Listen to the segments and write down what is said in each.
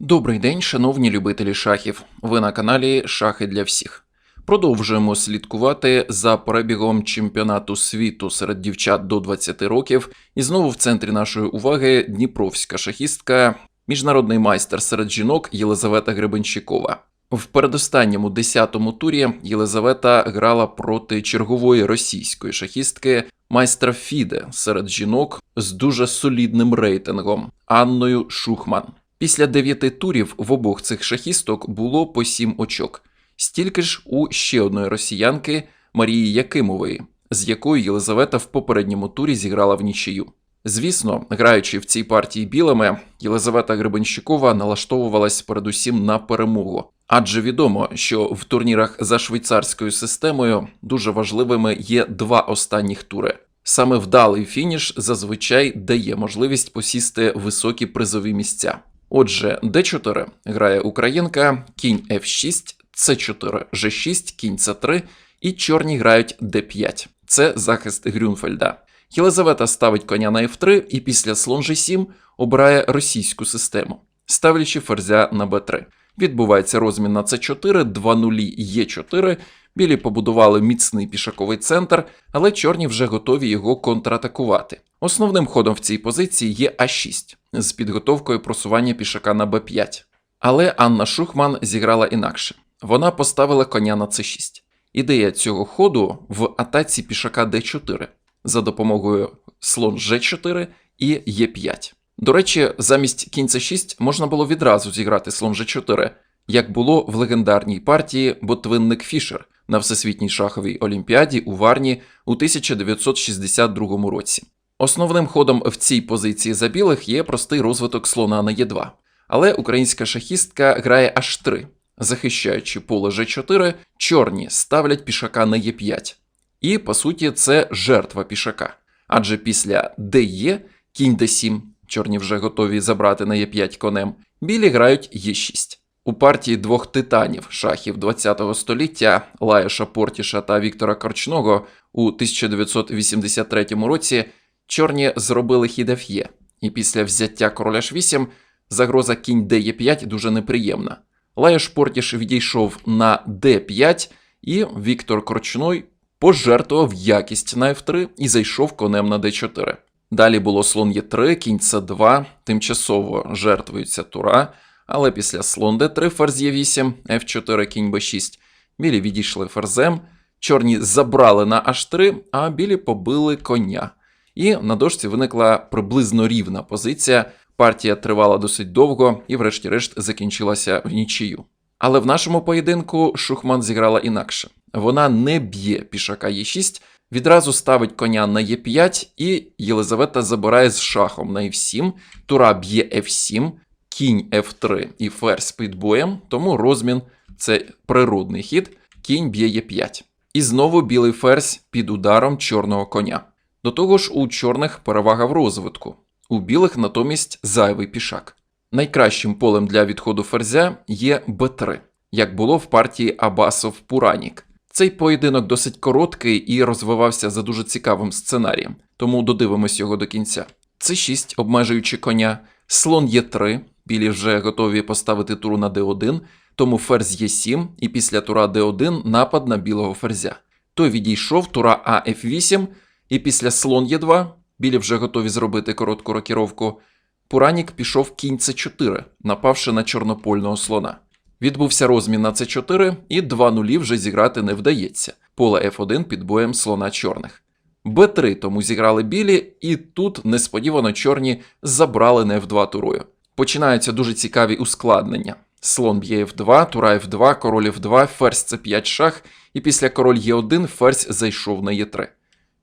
Добрий день, шановні любителі шахів. Ви на каналі Шахи для всіх. Продовжуємо слідкувати за перебігом чемпіонату світу серед дівчат до 20 років. І знову в центрі нашої уваги дніпровська шахістка, міжнародний майстер серед жінок Єлизавета Гребенщикова. В передостанньому 10-му турі Єлизавета грала проти чергової російської шахістки майстра Фіде серед жінок з дуже солідним рейтингом Анною Шухман. Після дев'яти турів в обох цих шахісток було по сім очок, стільки ж у ще одної росіянки Марії Якимової, з якою Єлизавета в попередньому турі зіграла в нічию. Звісно, граючи в цій партії білими, Єлизавета Гребенщикова налаштовувалась передусім на перемогу, адже відомо, що в турнірах за швейцарською системою дуже важливими є два останніх тури. Саме вдалий фініш зазвичай дає можливість посісти високі призові місця. Отже, d4 грає українка, кінь f6, c4, g6, кінь c3 і чорні грають d5. Це захист Грюнфельда. Єлизавета ставить коня на f3 і після слон g7 обирає російську систему, ставлячи ферзя на b3. Відбувається розмін на c4, 2 нулі e4. Білі побудували міцний пішаковий центр, але чорні вже готові його контратакувати. Основним ходом в цій позиції є А6 з підготовкою просування пішака на Б5. Але Анна Шухман зіграла інакше. Вона поставила коня на С6. Ідея цього ходу в атаці пішака Д4 за допомогою слон Ж4 і Е5. До речі, замість кінь С6 можна було відразу зіграти слон Ж4, як було в легендарній партії Ботвинник Фішер на Всесвітній шаховій олімпіаді у Варні у 1962 році. Основним ходом в цій позиції за білих є простий розвиток слона на Е2. Але українська шахістка грає H3, захищаючи поле G4, чорні ставлять пішака на Е5. І, по суті, це жертва пішака. Адже після ДЕ, кінь d7, чорні вже готові забрати на Е5 конем, білі грають Е6. У партії двох титанів шахів ХХ століття Лаєша Портіша та Віктора Корчного у 1983 році чорні зробили хід Ф'є, і після взяття короля H8 загроза кінь Д5 дуже неприємна. Лаєш Портіш відійшов на Д5, і Віктор Корчной пожертвував якість на F3 і зайшов конем на d4. Далі було слон Е3, кінь С2, тимчасово жертвується тура, але після слон d3, ферзь Е8, F4, кінь Б6, білі відійшли ферзем, чорні забрали на H3, а білі побили коня. І на дошці виникла приблизно рівна позиція. Партія тривала досить довго і, врешті-решт, закінчилася в нічию. Але в нашому поєдинку Шухман зіграла інакше. Вона не б'є пішака Е6, відразу ставить коня на Е5, і Єлизавета забирає з шахом на F7, тура б'є F7, кінь F3 і ферзь під боєм, тому розмін це природний хід, кінь б'є Е5. І знову білий ферзь під ударом чорного коня. До того ж, у чорних перевага в розвитку, у білих натомість зайвий пішак. Найкращим полем для відходу ферзя є Б3, як було в партії Абасов Пуранік. Цей поєдинок досить короткий і розвивався за дуже цікавим сценарієм, тому додивимось його до кінця. С6, обмежуючи коня, слон Е3, білі вже готові поставити туру на Д1, тому ферзь Е7, і після тура Д1 напад на білого ферзя. Той відійшов тура А Ф8, і після слон Е2, білі вже готові зробити коротку рокіровку. Пуранік пішов кінь С4, напавши на чорнопольного слона. Відбувся розмін на С4, і 2 нулі вже зіграти не вдається. Поле F1 під боєм слона чорних. Б3 тому зіграли білі, і тут несподівано чорні забрали на F2 турою. Починаються дуже цікаві ускладнення. Слон б'є F2, тура F2, король F2, ферзь С5 шах, і після король Е1 ферзь зайшов на Е3.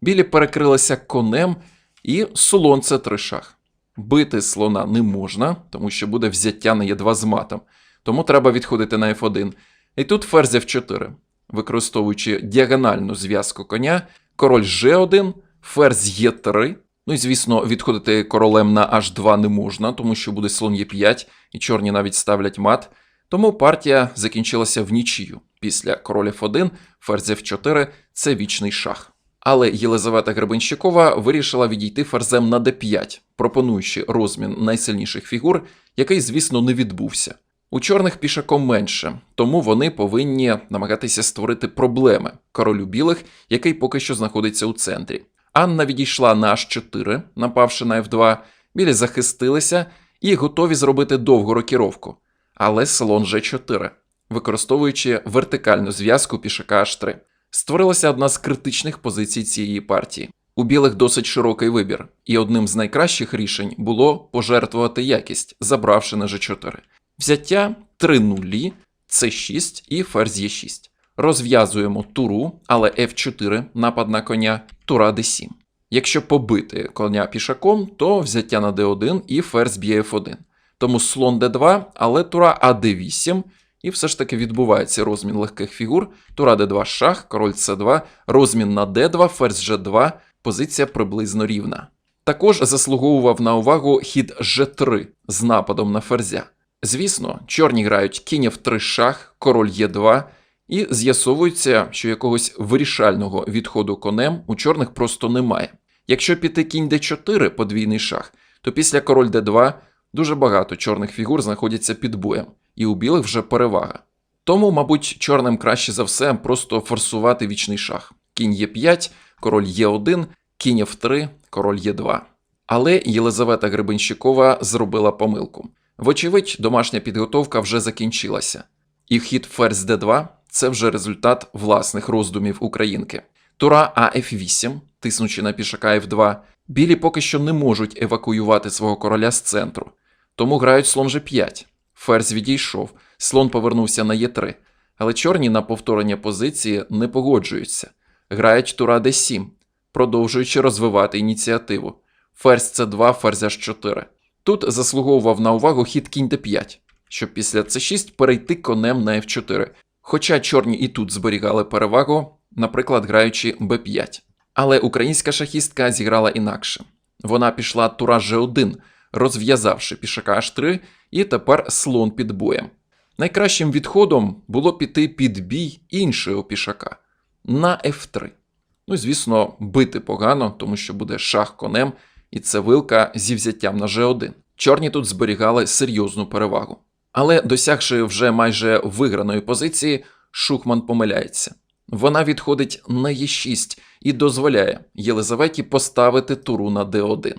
Білі перекрилися конем, і слон С3 шах. Бити слона не можна, тому що буде взяття на Е2 з матом. Тому треба відходити на F1. І тут ферзь F4, використовуючи діагональну зв'язку коня, король G1, ферзь Е3. Ну і, звісно, відходити королем на H2 не можна, тому що буде слон Е5, і чорні навіть ставлять мат. Тому партія закінчилася в нічию. Після король F1, ферзь F4 це вічний шах. Але Єлизавета Гребенщикова вирішила відійти ферзем на d5, пропонуючи розмін найсильніших фігур який, звісно, не відбувся. У чорних пішаком менше, тому вони повинні намагатися створити проблеми королю білих, який поки що знаходиться у центрі. Анна відійшла на H4, напавши на F2, білі захистилися і готові зробити довгу рокіровку. Але слон G4, використовуючи вертикальну зв'язку пішака H3. Створилася одна з критичних позицій цієї партії. У білих досить широкий вибір, і одним з найкращих рішень було пожертвувати якість, забравши на G4. Взяття 3 нулі, С6 і ферзь Е6. Розв'язуємо туру, але F4 напад на коня, тура D7. Якщо побити коня пішаком, то взяття на D1 і ферзь б'є F1. Тому слон D2, але тура AD8, і все ж таки відбувається розмін легких фігур. Тура D2 шах, король C2, розмін на D2, ферзь G2, позиція приблизно рівна. Також заслуговував на увагу хід G3 з нападом на ферзя. Звісно, чорні грають кінь F3 шах, король Е2, і з'ясовується, що якогось вирішального відходу конем у чорних просто немає. Якщо піти кінь d4 подвійний шах, то після король d2 дуже багато чорних фігур знаходяться під боєм, і у білих вже перевага. Тому, мабуть, чорним краще за все просто форсувати вічний шах. Кінь Е5, король Е1, кінь F3, король Е2. Але Єлизавета Гребенщикова зробила помилку. Вочевидь, домашня підготовка вже закінчилася, і хід ферзь d2 це вже результат власних роздумів українки. Тура АФ8, тиснучи на пішака F2, білі поки що не можуть евакуювати свого короля з центру, тому грають слон G5. Ферзь відійшов, слон повернувся на Е3, але чорні на повторення позиції не погоджуються. Грають тура d7, продовжуючи розвивати ініціативу. Ферзь c2, ферзь h4. Тут заслуговував на увагу хід кінь d5, щоб після c6 перейти конем на f4. Хоча чорні і тут зберігали перевагу, наприклад, граючи b5. Але українська шахістка зіграла інакше. Вона пішла тура g1, розв'язавши пішака h3, і тепер слон під боєм. Найкращим відходом було піти під бій іншого пішака на f3. Ну, звісно, бити погано, тому що буде шах конем, і це вилка зі взяттям на g1. Чорні тут зберігали серйозну перевагу. Але досягши вже майже виграної позиції, Шухман помиляється. Вона відходить на Е6 і дозволяє Єлизаветі поставити туру на d1.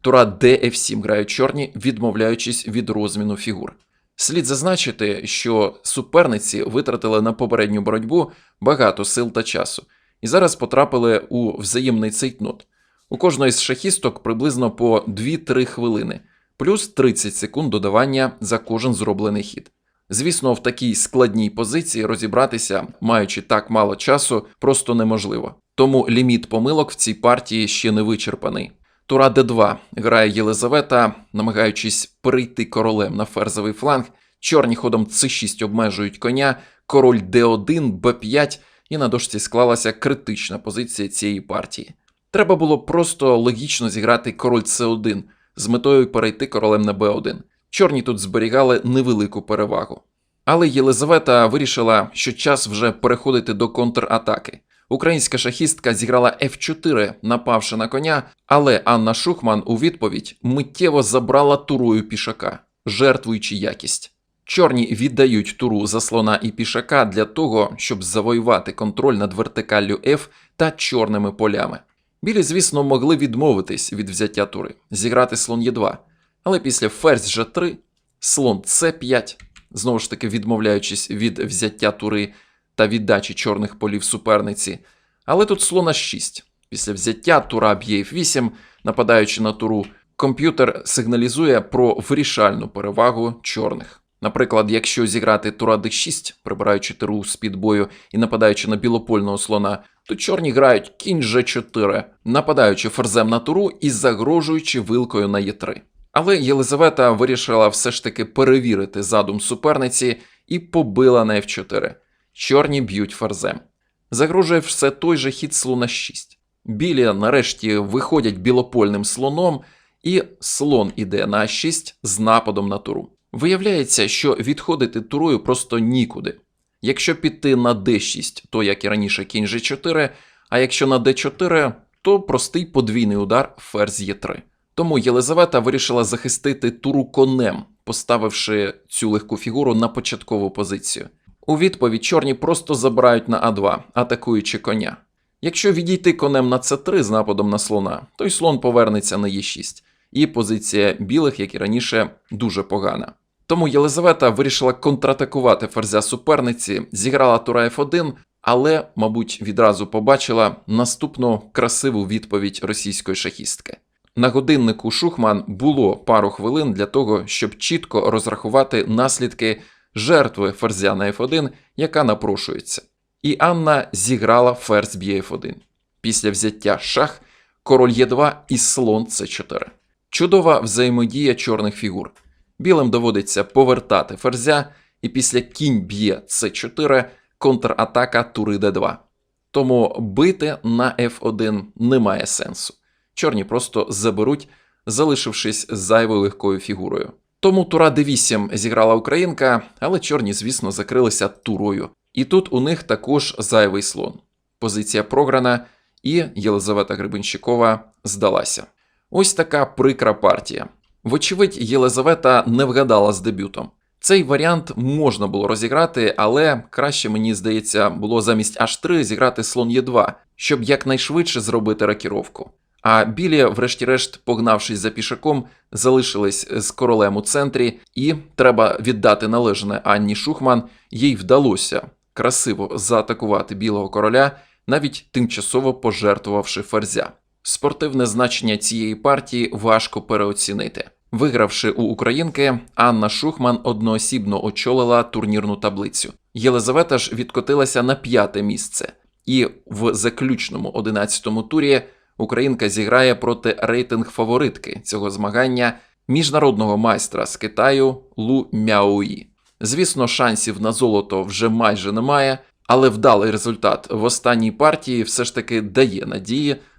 Тура df7 грають чорні, відмовляючись від розміну фігур. Слід зазначити, що суперниці витратили на попередню боротьбу багато сил та часу, і зараз потрапили у взаємний цейтнот. У кожної з шахісток приблизно по 2-3 хвилини, плюс 30 секунд додавання за кожен зроблений хід. Звісно, в такій складній позиції розібратися, маючи так мало часу, просто неможливо. Тому ліміт помилок в цій партії ще не вичерпаний. Тура d2 грає Єлизавета, намагаючись перейти королем на ферзовий фланг. Чорні ходом c6 обмежують коня, король d1, b5, і на дошці склалася критична позиція цієї партії. Треба було просто логічно зіграти король c1 з метою перейти королем на b1. Чорні тут зберігали невелику перевагу. Але Єлизавета вирішила, що час вже переходити до контратаки. Українська шахістка зіграла F4, напавши на коня, але Анна Шухман у відповідь миттєво забрала турою пішака, жертвуючи якість. Чорні віддають туру за слона і пішака для того, щоб завоювати контроль над вертикаллю F та чорними полями. Білі, звісно, могли відмовитись від взяття тури, зіграти слон Е2, але після ферзь G3, слон С5, знову ж таки відмовляючись від взяття тури та віддачі чорних полів суперниці. Але тут слона 6. Після взяття тура б'є F8, нападаючи на туру, комп'ютер сигналізує про вирішальну перевагу чорних. Наприклад, якщо зіграти тура d6, прибираючи туру з під бою і нападаючи на білопольного слона, то чорні грають кінь g4, нападаючи ферзем на туру і загрожуючи вилкою на e3. Але Єлизавета вирішила все ж таки перевірити задум суперниці і побила на f4. Чорні б'ють ферзем. Загрожує все той же хід слона 6. Білі нарешті виходять білопольним слоном, і слон іде на А6 з нападом на туру. Виявляється, що відходити турою просто нікуди. Якщо піти на d6, то як і раніше кінь g4, а якщо на d4, то простий подвійний удар ферзь e3. Тому Єлизавета вирішила захистити туру конем, поставивши цю легку фігуру на початкову позицію. У відповідь чорні просто забирають на А2, атакуючи коня. Якщо відійти конем на С3 з нападом на слона, то й слон повернеться на Е6, і позиція білих, як і раніше, дуже погана. Тому Єлизавета вирішила контратакувати ферзя суперниці, зіграла тура F1, але, мабуть, відразу побачила наступну красиву відповідь російської шахістки. На годиннику Шухман було пару хвилин для того, щоб чітко розрахувати наслідки жертви ферзя на F1, яка напрошується. І Анна зіграла ферзь б'є F1. Після взяття шах, король Е2 і слон С4. Чудова взаємодія чорних фігур. Білим доводиться повертати ферзя, і після кінь б'є С4 контратака тури Д2. Тому бити на F1 немає сенсу. Чорні просто заберуть, залишившись зайвою легкою фігурою. Тому тура d8 зіграла українка, але чорні, звісно, закрилися турою. І тут у них також зайвий слон. Позиція програна, і Єлизавета Гребенщикова здалася. Ось така прикра партія. Вочевидь, Єлизавета не вгадала з дебютом. Цей варіант можна було розіграти, але краще, мені здається, було замість H3 зіграти слон Е2, щоб якнайшвидше зробити ракіровку. А білі, врешті-решт, погнавшись за пішаком, залишились з королем у центрі, і треба віддати належне Анні Шухман, їй вдалося красиво заатакувати білого короля, навіть тимчасово пожертвувавши ферзя. Спортивне значення цієї партії важко переоцінити. Вигравши у українки, Анна Шухман одноосібно очолила турнірну таблицю. Єлизавета ж відкотилася на п'яте місце, і в заключному 11-му турі Українка зіграє проти рейтинг-фаворитки цього змагання міжнародного майстра з Китаю Лу Мяуї. Звісно, шансів на золото вже майже немає, але вдалий результат в останній партії все ж таки дає надії